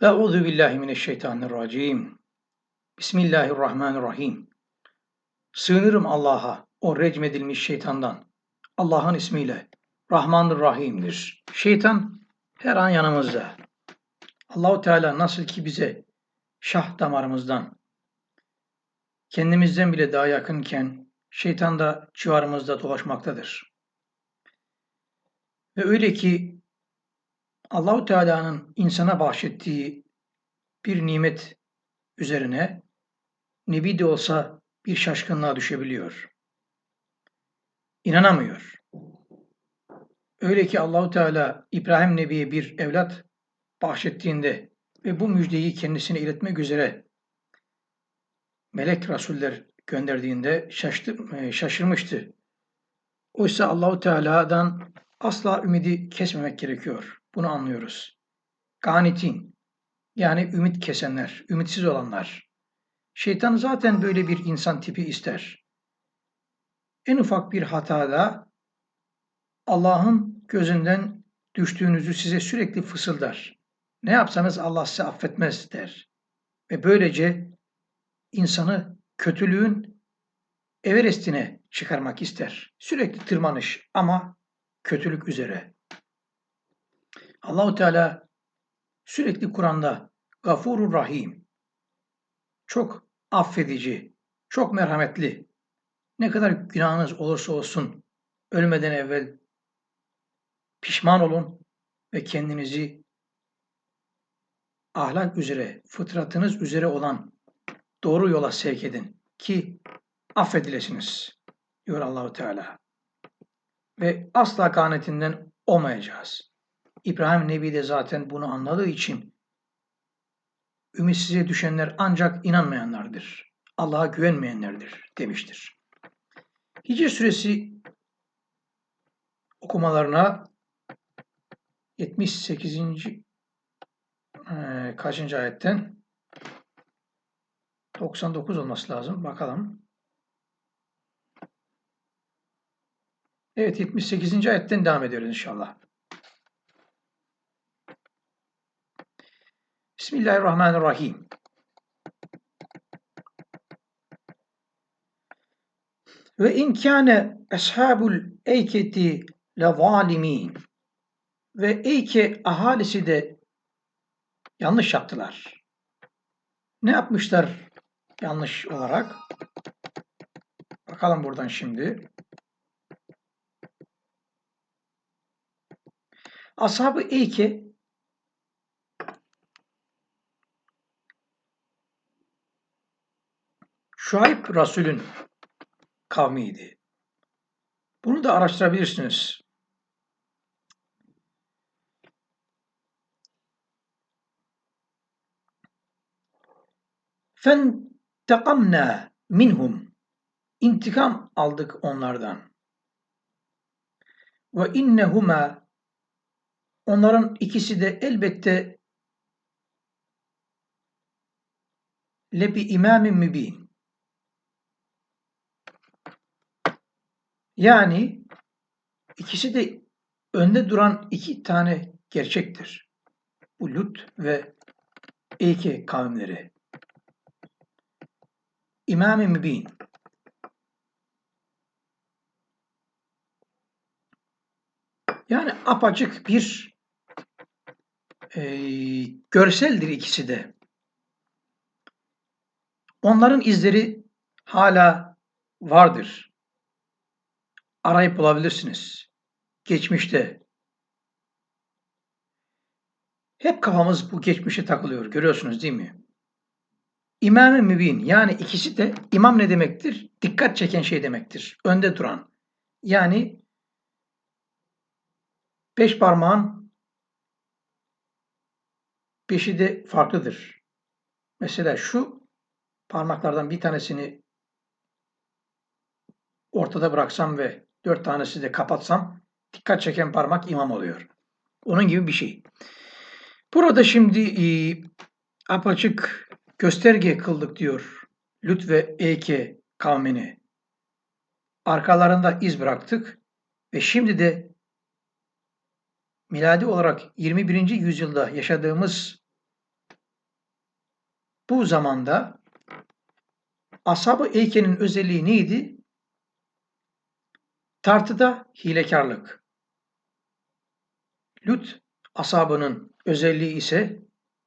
Euzu billahi mineşşeytanirracim. Bismillahirrahmanirrahim. Sığınırım Allah'a, o recmedilmiş şeytandan. Allah'ın ismiyle. Rahmandır Rahim'dir. Şeytan her an yanımızda. Allahu Teala nasıl ki bize şah damarımızdan, kendimizden bile daha yakınken şeytan da civarımızda dolaşmaktadır. Ve öyle ki Allahu Teala'nın insana bahşettiği bir nimet üzerine nebi de olsa bir şaşkınlığa düşebiliyor. İnanamıyor. Öyle ki Allahu Teala İbrahim Nebi'ye bir evlat bahşettiğinde ve bu müjdeyi kendisine iletmek üzere melek rasuller gönderdiğinde şaştı, e, şaşırmıştı. Oysa Allahu Teala'dan asla ümidi kesmemek gerekiyor. Bunu anlıyoruz. Ganitin yani ümit kesenler, ümitsiz olanlar. Şeytan zaten böyle bir insan tipi ister. En ufak bir hatada Allah'ın gözünden düştüğünüzü size sürekli fısıldar. Ne yapsanız Allah size affetmez der. Ve böylece insanı kötülüğün Everest'ine çıkarmak ister. Sürekli tırmanış ama kötülük üzere. Allahu Teala sürekli Kur'an'da Gafurur Rahim çok affedici, çok merhametli. Ne kadar günahınız olursa olsun ölmeden evvel pişman olun ve kendinizi ahlak üzere, fıtratınız üzere olan doğru yola sevk edin ki affedilesiniz diyor Allahu Teala. Ve asla kanetinden olmayacağız. İbrahim Nebi de zaten bunu anladığı için ümitsize düşenler ancak inanmayanlardır. Allah'a güvenmeyenlerdir demiştir. Hicr suresi okumalarına 78. E, kaçıncı ayetten 99 olması lazım. Bakalım. Evet 78. ayetten devam ediyoruz inşallah. Bismillahirrahmanirrahim. Ve in kâne ashabul eyketi le zalimin. Ve Eyke ahalisi de yanlış yaptılar. Ne yapmışlar yanlış olarak? Bakalım buradan şimdi. Ashab-ı Eyke Şuayb Rasul'ün kavmiydi. Bunu da araştırabilirsiniz. Tekamna minhum intikam aldık onlardan. Ve innehuma onların ikisi de elbette lebi imamin mübin Yani ikisi de önde duran iki tane gerçektir. Bu Lut ve Eyke kavimleri. İmam-ı Mübin. Yani apaçık bir e, görseldir ikisi de. Onların izleri hala vardır arayıp bulabilirsiniz. Geçmişte. Hep kafamız bu geçmişe takılıyor. Görüyorsunuz değil mi? İmam-ı Mübin yani ikisi de imam ne demektir? Dikkat çeken şey demektir. Önde duran. Yani beş parmağın beşi de farklıdır. Mesela şu parmaklardan bir tanesini ortada bıraksam ve Dört tanesi de kapatsam dikkat çeken parmak imam oluyor. Onun gibi bir şey. Burada şimdi e, apaçık gösterge kıldık diyor Lüt ve Eke kavmini. Arkalarında iz bıraktık ve şimdi de miladi olarak 21. yüzyılda yaşadığımız bu zamanda Ashab-ı Eyke'nin özelliği neydi? Tartıda hilekarlık. Lut asabının özelliği ise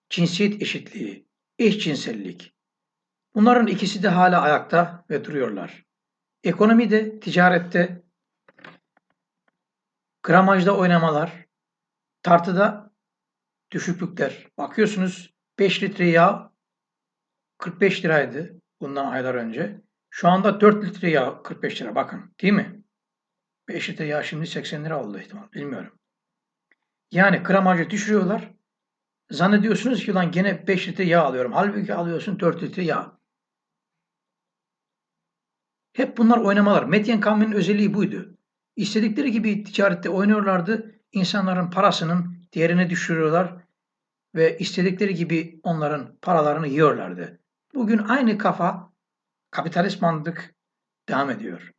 cinsiyet eşitliği, eşcinsellik. Bunların ikisi de hala ayakta ve duruyorlar. Ekonomide, ticarette, gramajda oynamalar, tartıda düşüklükler. Bakıyorsunuz 5 litre yağ 45 liraydı bundan aylar önce. Şu anda 4 litre yağ 45 lira bakın değil mi? 5 litre yağ şimdi 80 lira oldu ihtimal bilmiyorum. Yani gramajı düşürüyorlar. Zannediyorsunuz ki lan gene 5 litre yağ alıyorum. Halbuki alıyorsun 4 litre yağ. Hep bunlar oynamalar. Medyen kavminin özelliği buydu. İstedikleri gibi ticarette oynuyorlardı. İnsanların parasının değerini düşürüyorlar ve istedikleri gibi onların paralarını yiyorlardı. Bugün aynı kafa kapitalist mantık devam ediyor.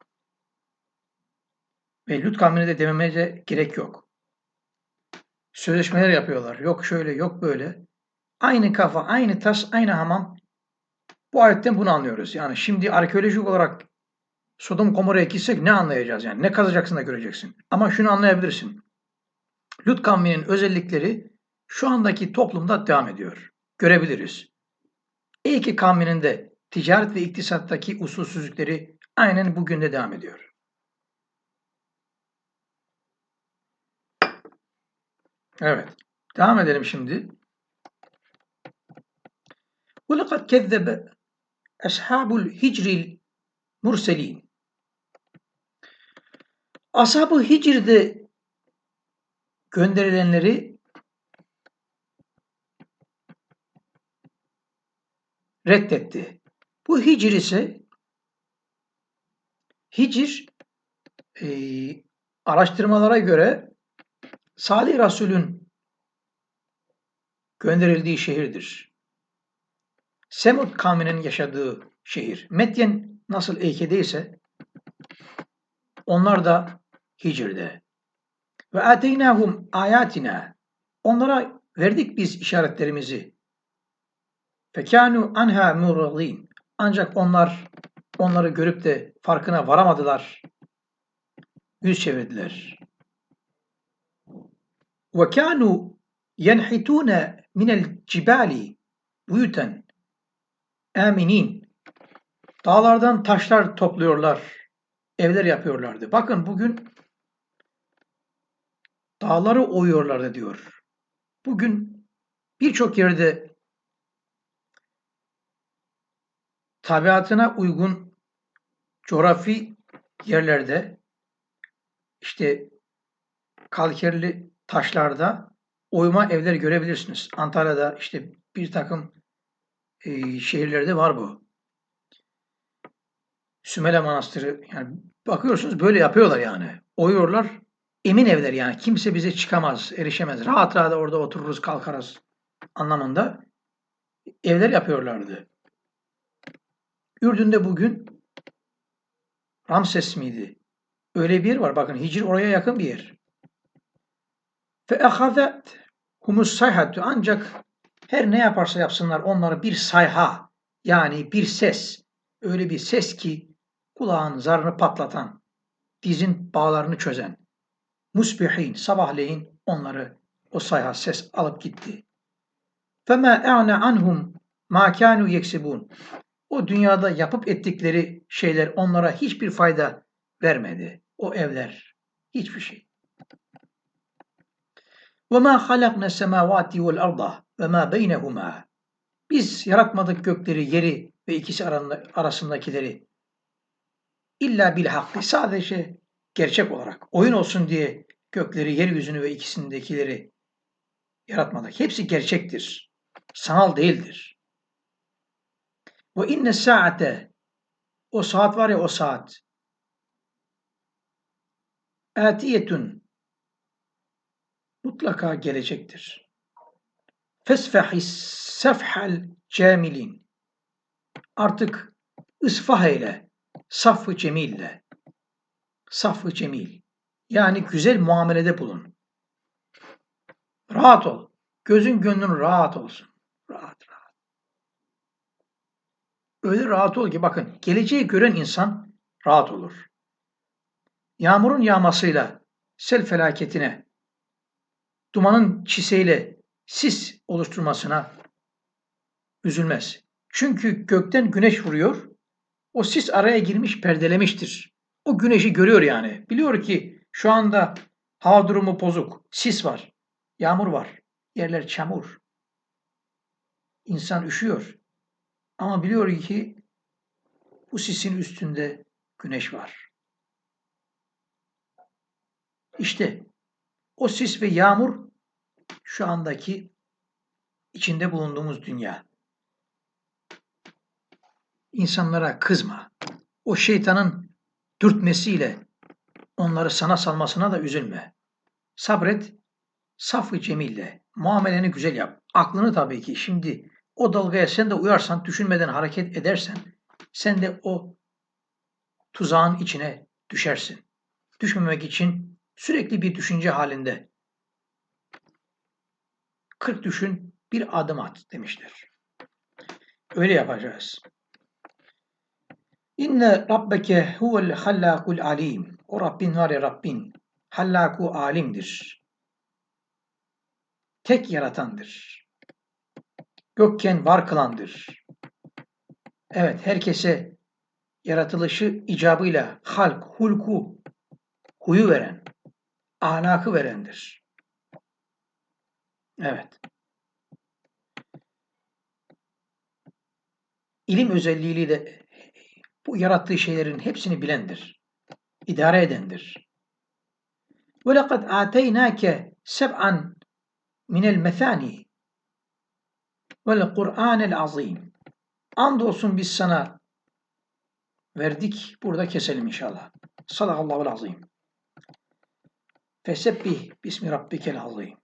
Ve Lut kavmine de dememeye gerek yok. Sözleşmeler yapıyorlar. Yok şöyle, yok böyle. Aynı kafa, aynı tas, aynı hamam. Bu ayetten bunu anlıyoruz. Yani şimdi arkeolojik olarak Sodom Gomorra'ya gitsek ne anlayacağız yani? Ne kazacaksın da göreceksin. Ama şunu anlayabilirsin. Lut kavminin özellikleri şu andaki toplumda devam ediyor. Görebiliriz. Eyki kavminin de ticaret ve iktisattaki usulsüzlükleri aynen bugün de devam ediyor. Evet. Devam edelim şimdi. وَلَقَدْ كَذَّبَ أَصْحَابُ الْهِجْرِ الْمُرْسَلِينَ Ashab-ı Hicr'de gönderilenleri reddetti. Bu Hicr ise Hicr e, araştırmalara göre Salih Resul'ün gönderildiği şehirdir. Semud kavminin yaşadığı şehir. Medyen nasıl Eyke'deyse onlar da Hicr'de. Ve ateynahum ayatina. Onlara verdik biz işaretlerimizi. Fekanu anha muradin. Ancak onlar onları görüp de farkına varamadılar. Yüz çevirdiler. Kanu yenhitune minel cibali buyuten aminin. Dağlardan taşlar topluyorlar, evler yapıyorlardı. Bakın bugün dağları oyuyorlardı diyor. Bugün birçok yerde tabiatına uygun coğrafi yerlerde işte kalkerli taşlarda oyma evler görebilirsiniz. Antalya'da işte bir takım e, şehirlerde var bu. Sümele Manastırı yani bakıyorsunuz böyle yapıyorlar yani. Oyuyorlar. Emin evler yani. Kimse bize çıkamaz, erişemez. Rahat rahat orada otururuz, kalkarız anlamında evler yapıyorlardı. Ürdün'de bugün Ramses miydi? Öyle bir yer var. Bakın Hicr oraya yakın bir yer. Fe ehazet humus sayhatu ancak her ne yaparsa yapsınlar onları bir sayha yani bir ses öyle bir ses ki kulağın zarını patlatan dizin bağlarını çözen musbihin sabahleyin onları o sayha ses alıp gitti. Fema e'ne anhum ma kanu yeksibun. O dünyada yapıp ettikleri şeyler onlara hiçbir fayda vermedi. O evler hiçbir şey. وَمَا خَلَقْنَا السَّمَاوَاتِ وَالْأَرْضَ وَمَا بَيْنَهُمَا Biz yaratmadık gökleri, yeri ve ikisi arasındakileri. İlla bil hakkı. Sadece gerçek olarak oyun olsun diye gökleri, yeryüzünü ve ikisindekileri yaratmadık. Hepsi gerçektir. Sanal değildir. Ve inne saate o saat var ya o saat atiyetun mutlaka gelecektir. Fesfehis sefhal camilin artık ısfah eyle safı cemille safı cemil yani güzel muamelede bulun. Rahat ol. Gözün gönlün rahat olsun. Rahat rahat. öyle rahat ol ki bakın geleceği gören insan rahat olur. Yağmurun yağmasıyla sel felaketine, dumanın çiseyle sis oluşturmasına üzülmez. Çünkü gökten güneş vuruyor, o sis araya girmiş perdelemiştir. O güneşi görüyor yani. Biliyor ki şu anda hava durumu bozuk, sis var, yağmur var, yerler çamur. İnsan üşüyor. Ama biliyor ki bu sisin üstünde güneş var. İşte o sis ve yağmur şu andaki içinde bulunduğumuz dünya. İnsanlara kızma. O şeytanın dürtmesiyle onları sana salmasına da üzülme. Sabret, saf-ı cemille, muameleni güzel yap. Aklını tabii ki şimdi o dalgaya sen de uyarsan, düşünmeden hareket edersen, sen de o tuzağın içine düşersin. Düşmemek için sürekli bir düşünce halinde 40 düşün, bir adım at demişler. Öyle yapacağız. İnne rabbeke huvel hallakul alim. O Rabbin var ya Rabbin. Hallaku alimdir. Tek yaratandır. Gökken var kılandır. Evet, herkese yaratılışı icabıyla halk, hulku, huyu veren, ahlakı verendir. Evet. İlim özelliğiyle de bu yarattığı şeylerin hepsini bilendir. İdare edendir. Ve lekad ateynâke seb'an minel methâni vel Kur'anel azim. Andolsun biz sana verdik. Burada keselim inşallah. Sadakallahu azim. Fesebbih bismi rabbikel azim.